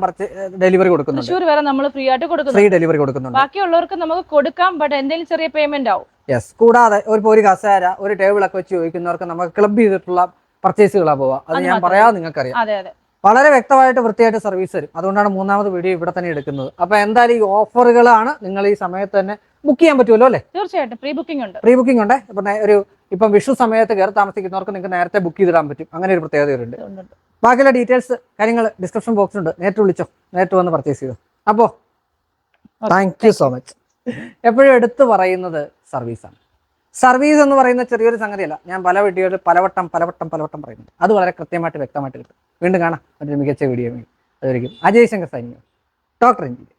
ഡെലിവറി കൊടുക്കുന്നുണ്ട്. തൃശ്ശൂർ വരെ നമ്മൾ ഫ്രീ ആയിട്ട് കൊടുക്കുന്നു ഫ്രീ ഡെലിവറി കൊടുക്കുന്നുണ്ട്. ബാക്കിയുള്ളവർക്ക് നമുക്ക് കൊടുക്കാം ബട്ട് എന്തെങ്കിലും ചെറിയ പേയ്മെന്റ് ആവും. യെസ് കൂടാതെ ഒരു പോരി ഒരു കസേര ഒരു ടേബിൾ ഒക്കെ വെച്ച് ചോദിക്കുന്നവർക്ക് നമുക്ക് ക്ലബ് ചെയ്തിട്ടുള്ള പർച്ചേസുകളാണ് പോവാ. അത് ഞാൻ പറയാതെ നിങ്ങൾക്കറിയാം. അതെ അതെ. വളരെ വ്യക്തമായിട്ട് വൃത്തിയായിട്ട് സർവീസ് തരും. അതുകൊണ്ടാണ് മൂന്നാമത് വീഡിയോ ഇവിടെ തന്നെ എടുക്കുന്നത്. അപ്പൊ എന്തായാലും ഈ ഓഫറുകളാണ് നിങ്ങൾ ഈ സമയത്ത് തന്നെ ബുക്ക് ചെയ്യാൻ പറ്റുമല്ലോ അല്ലേ? തീർച്ചയായിട്ടും. പ്രീ ബുക്കിംഗ് ഉണ്ട്. പ്രീ ബുക്കിംഗ് ഉണ്ട് ഇപ്പൊ ഒരു ഇപ്പം വിഷു സമയത്ത് കയറി താമസിക്കുന്നവർക്ക് നിങ്ങൾക്ക് നേരത്തെ ബുക്ക് ചെയ്തിടാൻ പറ്റും. അങ്ങനെ ഒരു പ്രത്യേകത ഉണ്ട് ഉണ്ട്, ഉണ്ട്. ബാക്കിയുള്ള ഡീറ്റെയിൽസ് കാര്യങ്ങൾ ഡിസ്ക്രിപ്ഷൻ ബോക്സ് ഉണ്ട്. നേരിട്ട് വിളിച്ചോ. നേരിട്ട് വന്ന് പർച്ചേസ് ചെയ്തോ. അപ്പോൾ താങ്ക് യു സോ മച്ച് എപ്പോഴും എടുത്തു പറയുന്നത് സർവീസാണ് സർവീസ് എന്ന് പറയുന്ന ചെറിയൊരു സംഗതിയല്ല. ഞാൻ പല വീഡിയോയിൽ പലവട്ടം പലവട്ടം പലവട്ടം പറയുന്നുണ്ട്. അത് വളരെ കൃത്യമായിട്ട് വ്യക്തമായിട്ട് കിട്ടും. വീണ്ടും കാണാം. മറ്റൊരു മികച്ച വീഡിയോ അതായിരിക്കും. അജയ് ശങ്കർ സൈനിക. Doctor engineer